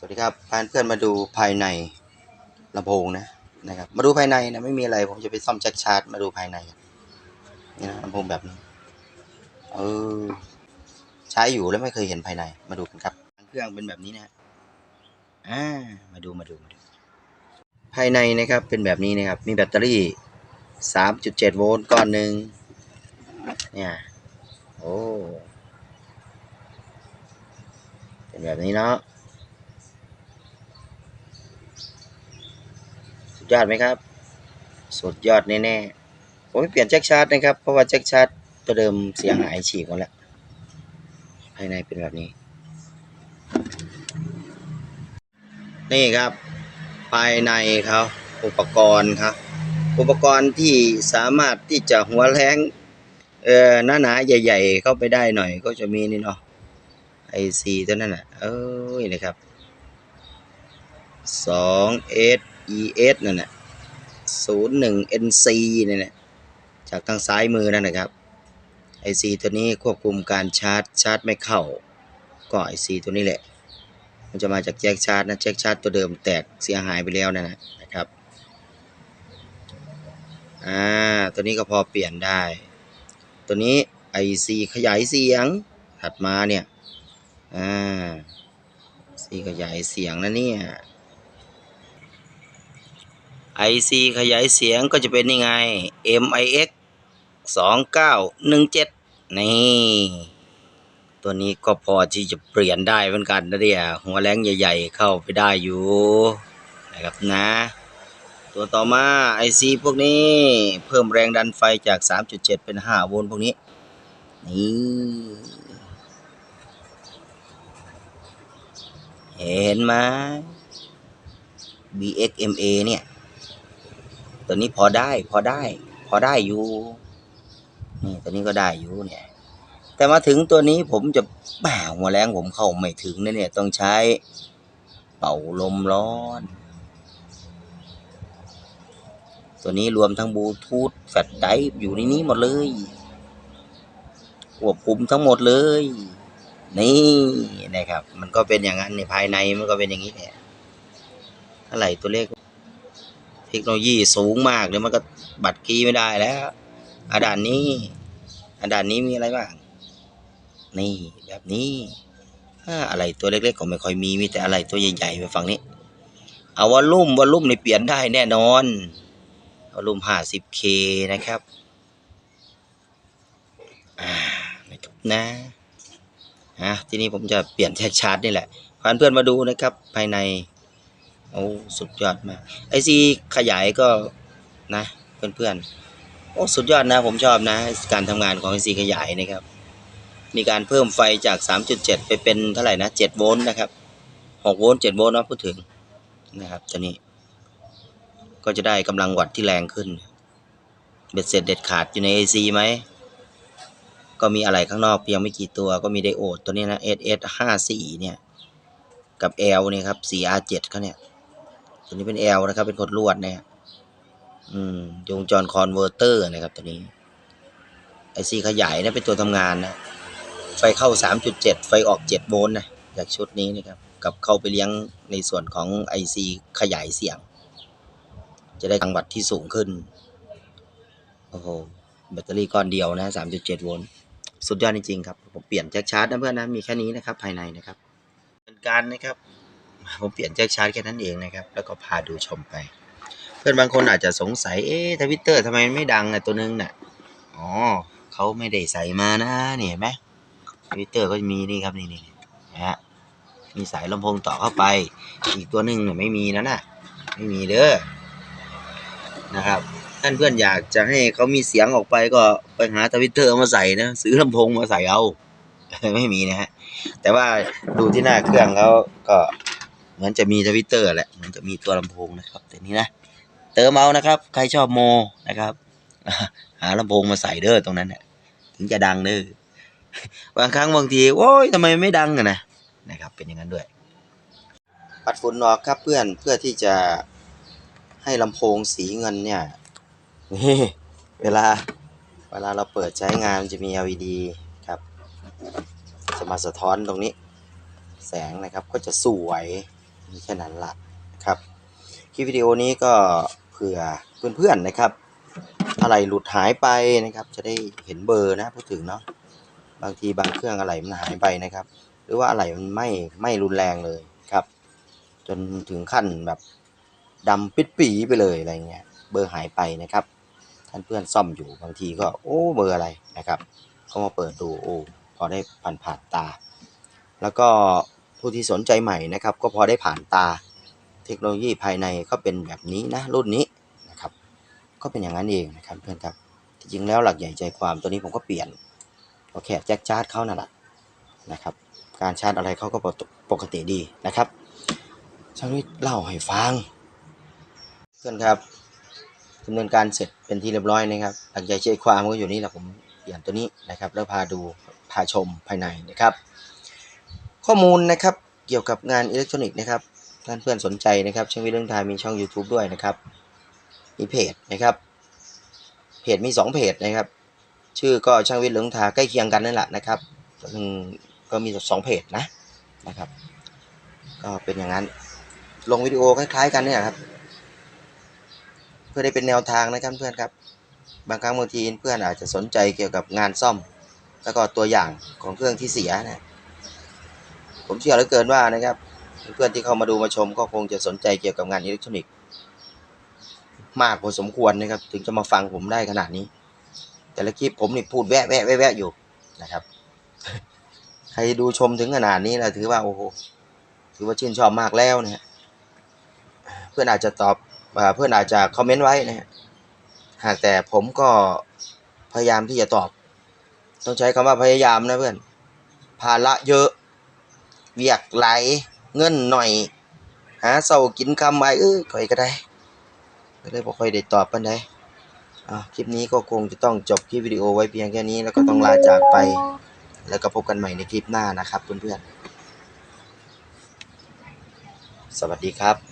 สวัสดีครับพาเพื่อนมาดูภายในลำโพงนะนะครับ มาดูภายในนะไม่มีอะไร ผมจะไปซ่อมแจ็คชาร์จมาดูภายในนี่นะลำโพงแบบนี้เออใช้อยู่แล้วไม่เคยเห็นภายใน มาดูกันครับเครื่องเป็นแบบนี้นะฮะอ่ามาดูมาดูมาดู ภายในนะครับเป็นแบบนี้นะครับ มีแบตเตอรี่ 3.7 โวลต์ก้อนหนึ่งเนี่ยโอ้เป็นแบบนี้เนาะ สุด ยอดไหมครับ สุดยอดแน่ๆผมไม่เปลี่ยนแจ็คชาร์จนะครับ เพราะว่าแจ็คชาร์จตัวเดิมเสียหายฉีกหมดแล้ว ภายในเป็นแบบนี้ นี่ครับ ภายในเขาอุปกรณ์ครับ อุปกรณ์ที่สามารถที่จะหัวแรงเออหนาหนาๆใหญ่ ๆ เข้าไปได้หน่อยก็จะมีนี่เนาะไอซีตัวนั้นอะ เอ้ยนะครับสอง S E e.s. นั่นแหละศูนย์หนึ่ง N C นี่นแหละจากทางซ้ายมือนั่นนะครับไอซีตัวนี้ควบคุมการชาร์จชาร์จไม่เข้าก็ไอซีตัวนี้แหละ มันจะมาจากแจ็คชาร์จนะแจ็คชาร์จตัวเดิมแตกเสียหายไปแล้วนะนะนะครับอ่าตัวนี้ก็พอเปลี่ยนได้ ตัวนี้ IC ขยายเสียงถัดมาเนี่ยอ่าซีขยายเสียงนะเนี่ย IC ขยายเสียงก็จะเป็นยังไง MIX 2917 นี่ ตัวนี้ก็พอที่จะเปลี่ยนได้เหมือนกันนะเนี่ยหัวแรงใหญ่ๆเข้าไปได้อยู่นะครับนะ ตัวต่อมา IC พวกนี้เพิ่มแรงดันไฟจาก 3.7 เป็น 5 โวลต์พวกนี้ นี่เห็นไหม BXMA เนี่ย ตัวนี้พอได้ พอได้ พอได้อยู่ นี่ตัวนี้ก็ได้อยู่เนี่ย แต่มาถึงตัวนี้ผมจะแหมหัวแรงผมเข้าไม่ถึงนะเนี่ย ต้องใช้ เป่าลมร้อน ตัวนี้รวมทั้งบลูทูธแฟลชไดรฟ์อยู่ในนี้หมดเลยควบคุมทั้งหมดเลย นี่นะครับ มันก็เป็นอย่างนั้นในภายในมันก็เป็นอย่างนี้แหละอะไรตัวเลข เทคโนโลยีสูงมากเลยมันก็บัตรคีย์ไม่ได้แล้วอาด่านนี้อาด่านนี้มีอะไรบ้างนี่แบบนี้อะไรตัวเล็กๆก็ไม่ค่อยมีมีแต่อะไรตัวใหญ่ๆไปฝั่งนี้ เอาวอลลุ่มวอลลุ่มในเปลี่ยนได้แน่นอนวอลลุ่ม 50k นะครับอ่านะครับนะอะทีนี้ผมจะเปลี่ยนแท็กชาร์จนี่แหละพาเพื่อนมาดูนะครับภายใน โอ้สุดยอดมากไอซีขยายก็นะเพื่อนๆโอ้สุดยอดนะผมชอบนะ การทำงานของไอซีขยายนะครับ มีการเพิ่มไฟจาก 3.7 ไปเป็นเท่าไหร่นะ7โวลต์นะครับ6โวลต์7โวลต์นะพูดถึงนะครับตัวนี้ ก็จะได้กำลังวัตต์ที่แรงขึ้น เบ็ดเสร็จเด็ดขาดอยู่ใน AC ไหมก็มีอะไรข้างนอกเพียงไม่กี่ตัวก็มีไดโอดตัวนี้นะ SS 54 เนี่ย กับ L เนี่ยครับ 4R7 เขาเนี่ย ตัวนี้เป็น L นะครับ เป็นขดลวดนี่ยอืมวงจรคอนเวอร์เตอร์นะครับ ตัวนี้ไอซีขยายนะเป็นตัวทำงานนะ ไฟเข้า 3.7 ไฟออก7โวลต์นะจากชุดนี้นะครับ กับเข้าไปเลี้ยงในส่วนของ IC ขยายเสียง จะได้จังหวัดที่สูงขึ้น โอ้โห แบตเตอรี่ก้อนเดียวนะ 3.7 โวลต์ สุดยอดจริงๆครับ ผมเปลี่ยนแจ็คชาร์จนะเพื่อนนะ มีแค่นี้นะครับ ภายในนะครับ เป็นการนะครับ ผมเปลี่ยนแจ็คชาร์จแค่นั้นเองนะครับ แล้วก็พาดูชมไป เพื่อนบางคนอาจจะสงสัย เอ๊ะทวิตเตอร์ทำไมไม่ดังอะตัวนึงน่ะ อ๋อเขาไม่ได้ใส่มานะนี่เห็นไหมทวิตเตอร์ก็จะมีนี่ครับนี่นี่นะฮะ มีสายลำโพงต่อเข้าไป อีกตัวหนึ่งเนี่ยไม่มีนะน่ะ ไม่มีเด้อ นะครับท่านเพื่อนอยากจะให้เขามีเสียงออกไปก็ไปหาทวิตเตอร์มาใส่นะ ซื้อลำโพงมาใส่เอา ไม่มีนะฮะ แต่ว่าดูที่หน้าเครื่องเขาก็ เหมือนจะมีทวิตเตอร์แหละเหมือนจะมีตัวลำโพงนะครับแต่นี้นะเติมเอานะครับ ใครชอบโมนะครับ หาลำโพงมาใส่เด้อตรงนั้นน่ะถึงจะดังเด้อบางครั้งบางทีโอ้ยทำไมไม่ดังอะนะนะครับ เป็นอย่างนั้นด้วย ปัดฝุ่นออกครับเพื่อนเพื่อที่จะให้ลำโพงสีเงินเนี่ยนี่เวลาเวลาเราเปิดใช้งานมันจะมี LED ครับจะมาสะท้อนตรงนี้ แสงนะครับก็จะสวย มีแค่นั้นละครับคลิปวิดีโอนี้ก็เผื่อเพื่อนๆนะครับ อะไรหลุดหายไปนะครับ จะได้เห็นเบอร์นะพูดถึงเนาะบางทีบางเครื่องอะไรมันหายไปนะครับ หรือว่าอะไรมันไม่ไม่รุนแรงเลยครับ จนถึงขั้นแบบดำปิดปีไปเลยอะไรเงี้ยเบอร์หายไปนะครับ ท่านเพื่อนซ่อมอยู่บางทีก็โอ้เบอร์อะไรนะครับ เขามาเปิดดูโอ้พอได้ผ่านผ่านตา แล้วก็ ผู้ที่สนใจใหม่นะครับ ก็พอได้ผ่านตาเทคโนโลยีภายในก็เป็นแบบนี้นะรุ่นนี้นะครับ ก็เป็นอย่างนั้นเองนะครับเพื่อนครับจริงๆแล้วหลักใหญ่ใจความตัวนี้ผมก็เปลี่ยนก็แค่แจ็คชาร์จเขานั่นแหละนะครับ การชาร์จอะไรเขาก็ปกติดีนะครับช่างวิทย์เล่าให้ฟังเพื่อนครับดำเนินการเสร็จเป็นที่เรียบร้อยนะครับ หลักใหญ่ใจความก็อยู่นี่แหละผมเปลี่ยนตัวนี้นะครับ แล้วพาดูพาชมภายในนะครับ ข้อมูลนะครับเกี่ยวกับงานอิเล็กทรอนิกส์นะครับท่านเพื่อนสนใจนะครับช่างวิเรื่องไทยมีช่อง YouTube ด้วยนะครับมีเพจนะครับ เพจมี 2 เพจนะครับ ชื่อก็ช่างวิทย์เหลืองทาใกล้เคียงกันนั่นแหละนะครับซึ่งก็มีสองเพจนะนะครับ ก็เป็นอย่างนั้น ลงวิดีโอคล้ายๆกันเนี่ยครับ เพื่อได้เป็นแนวทางนะครับเพื่อนครับ บางครั้งบางทีเพื่อนอาจจะสนใจเกี่ยวกับงานซ่อม แล้วก็ตัวอย่างของเครื่องที่เสียนะ ผมเชื่อเหลือเกินว่านะครับ เพื่อนที่เข้ามาดูมาชมก็คงจะสนใจเกี่ยวกับงานอิเล็กทรอนิกส์ มากพอสมควรนะครับ ถึงจะมาฟังผมได้ขนาดนี้ แต่ละคลิปผมนี่พูดแวะแวะแวะอยู่นะครับ ใครดูชมถึงขนาดนี้นะถือว่าโอ้โหถือว่าชื่นชอบมากแล้วนะฮะเพื่อนอาจจะตอบเพื่อนอาจจะคอมเมนต์ไว้นะฮะหากแต่ผมก็พยายามที่จะตอบ ต้องใช้คำว่าพยายามนะเพื่อนภาระเยอะ เวียกไหลายเงินหน่อย หาเสากินคำไปเอ้ยค่อยก็ได้ก็เลยบอกค่อยได้ตอบปันไดอ่าคลิปนี้ก็คงจะต้องจบคลิปวิดีโอไว้เพียงแค่นี้แล้วก็ต้องลาจากไป แล้วก็พบกันใหม่ในคลิปหน้านะครับเพื่อนๆสวัสดีครับ